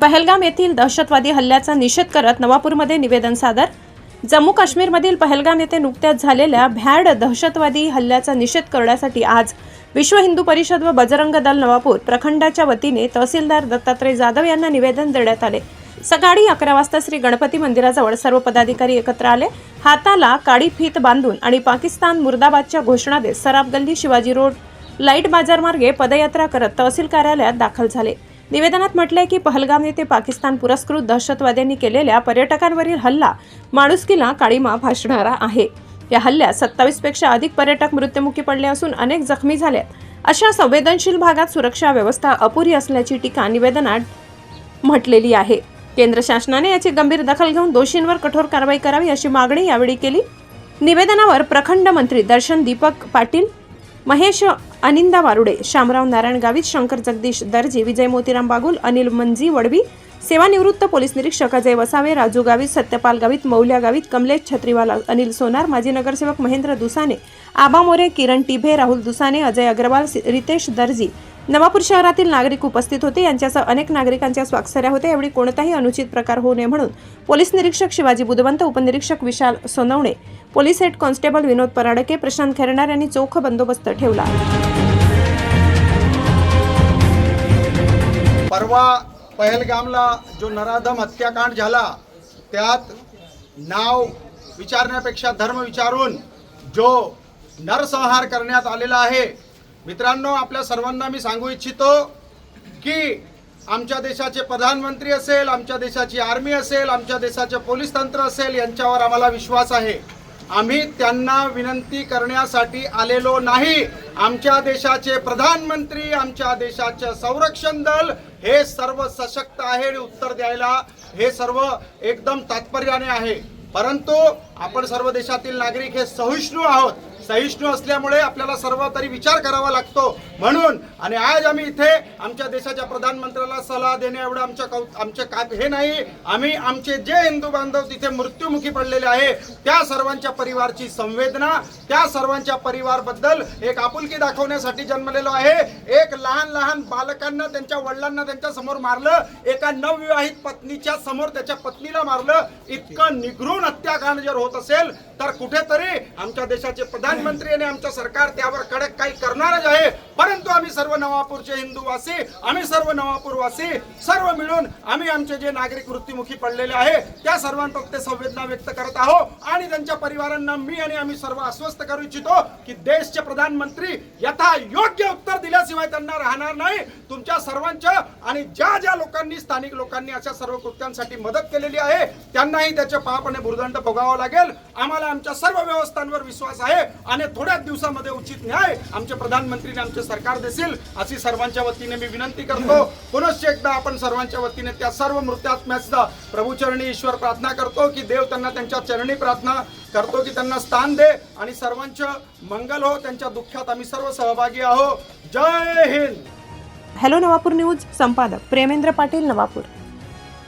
पहलगाम येथील दहशतवादी हल्ल्याचा निषेध करत नवापूरमध्ये निवेदन सादर. जम्मू काश्मीरमधील पहलगाम येथे नुकत्याच झालेल्या भ्याड दहशतवादी हल्ल्याचा निषेध करण्यासाठी आज विश्व हिंदू परिषद व बजरंग दल नवापूर प्रखंडाच्या वतीने तहसीलदार दत्तात्रय जाधव यांना निवेदन देण्यात आले. सकाळी अकरा वाजता श्री गणपती मंदिराजवळ सर्व पदाधिकारी एकत्र आले. हाताला काळी फीत बांधून आणि पाकिस्तान मुर्दाबादच्या घोषणा देत सराफ गल्ली शिवाजी रोड लाइट बाजार मार्गे पदयात्रा करत तहसील कार्यालयात दाखल झाले. निवेदनात म्हटलंय की पहलगाम येथे पाकिस्तान पुरस्कृत दहशतवाद्यांनी केलेल्या पर्यटकांवरील हल्ला माणुसकीला काळीमा भासणारा आहे. या हल्ल्यात सत्तावीसपेक्षा अधिक पर्यटक मृत्युमुखी पडले असून अनेक जखमी झाल्यात अशा संवेदनशील भागात सुरक्षा व्यवस्था अपुरी असल्याची टीका निवेदनात म्हटलेली आहे. केंद्र शासनाने याची गंभीर दखल घेऊन दोषींवर कठोर कारवाई करावी अशी मागणी यावेळी केली. निवेदनावर प्रखंड मंत्री दर्शन दीपक पाटील महेश अनिंदा वारुडे शामराव नारायण गावित शंकर जगदीश दर्जी विजय मोतीराम बागुल अनिल मंजी वडवी सेवानिवृत्त पोलीस निरीक्षक अजय वसावे राजू गावित सत्यपाल गावित मौल्या गावित कमलेश छत्रीवाला अनिल सोनार माजी नगरसेवक महेंद्र दुसाने आबा मोरे किरण टिभे राहुल दुसाने अजय अग्रवाल सि- रितेश दर्जी नवापूर शहरातील नागरिक उपस्थित होते. यांच्यासह अनेक नागरिकांच्या स्वाक्षऱ्या होत्या. यावेळी कोणताही अनुचित प्रकार होऊ नये म्हणून पोलीस निरीक्षक शिवाजी बुधवंत उपनिरीक्षक Vishal Sonawane police head constable Vinod Paradke Prashant Khernar यांनी चोख बंदोबस्त ठेवला. परवा पहलगामला जो नराधम हत्याकांड झाला त्यात नाव विचारण्यापेक्षा धर्म विचारून जो नरसंहार करण्यात आलेला आहे मित्रांनो आपल्या सर्वांना मी सांगू इच्छितो की आमच्या देशाचे प्रधानमंत्री असेल आमच्या देशाची आर्मी असेल आमच्या देशाचे पोलीस तंत्र असेल यांच्यावर आम्हाला विश्वास आहे. आम्ही त्यांना विनंती करण्यासाठी आलेलो नाही. आमच्या देशाचे प्रधानमंत्री आमच्या देशाचे संरक्षण दल हे सर्व सशक्त आहे आणि उत्तर द्यायला हे सर्व एकदम तात्पर्याने आहे. परंतु आपण सर्व देशातील नागरिक हे सहिष्णू आहोत. सहिष्णू असल्यामुळे आपल्याला सर्व तरी विचार करावा लागतो. म्हणून आणि आज आम्ही इथे आमच्या देशाच्या प्रधानमंत्र्याला सल्ला देणे एवढं आमच्या कौ आमचे का हे नाही. आम्ही आमचे जे हिंदू बांधव तिथे मृत्युमुखी पडलेले आहे त्या सर्वांच्या परिवारची संवेदना त्या सर्वांच्या परिवारबद्दल एक आपुलकी दाखवण्यासाठी जन्मलेलो आहे. एक लहान लहान बालकांना त्यांच्या वडिलांना त्यांच्यासमोर मारलं एका नवविवाहित पत्नीच्या समोर त्याच्या पत्नीला मारलं. इतकं निघरून हत्याकांड जर होत असेल तर कुठेतरी आमच्या देशाचे प्रधान प्रधानमंत्री आणि आमचं सरकार त्यावर कडक काही करणारच आहे. परंतु आम्ही सर्व नवापूरचे हिंदूवासी आम्ही सर्व नवापूरवासी सर्व मिळून आम्ही आमचे जे नागरिक मृत्युमुखी पडलेले आहे त्या सर्वांप्रती संवेदना व्यक्त करत आहोत. आणि त्यांच्या परिवारांना मी आणि आम्ही सर्व आश्वस्त करू इच्छितो की देशचे प्रधानमंत्री यथा योग्य उत्तर दिल्याशिवाय त्यांना राहणार नाही. तुमच्या सर्वांच्या आणि ज्या ज्या लोकांनी स्थानिक लोकांनी अशा सर्व कृत्यांसाठी मदत केलेली आहे त्यांनाही त्याचे पाप आणि भुर्दंड भोगावा लागेल. आम्हाला आमच्या सर्व व्यवस्थांवर विश्वास आहे. आणि थोड्याच दिवसामध्ये उचित न्याय आमचे प्रधानमंत्री आमचे सरकार देतील अशी सर्वांच्या वतीने मी विनंती करतो. पुनश्च एकदा आपण सर्वांच्या वतीने त्या सर्व मृत्यात्म्याचा प्रभूचरणी ईश्वर प्रार्थना करतो की देव त्यांना त्यांच्या चरणी प्रार्थना करतो की त्यांना स्थान दे आणि सर्वांचं मंगल हो त्यांच्या दुःखात आम्ही सर्व सहभागी आहो. जय हिंद! हॅलो नवापूर न्यूज संपादक प्रेमेंद्र पाटील नवापूर.